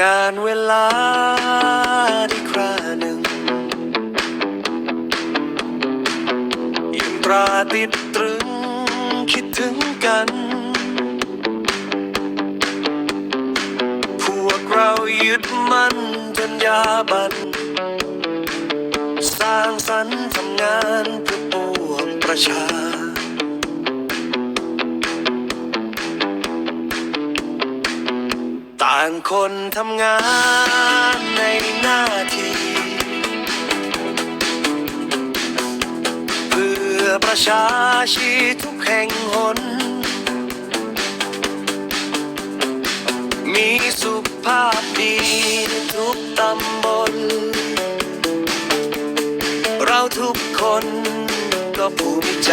การเวลาที่คราหนึ่งยังตราติดตรึงคิดถึงกัน พวกเรายึดมั่นจนยาบัน สร้างสรรค์ทำงานเพื่อปวงประชาางคนทำงานในหน้าที่ เพื่อประชาชีทุกแห่งหน มีสุขภาพดีทุกตำบล เราทุกคนก็ภูมิใจ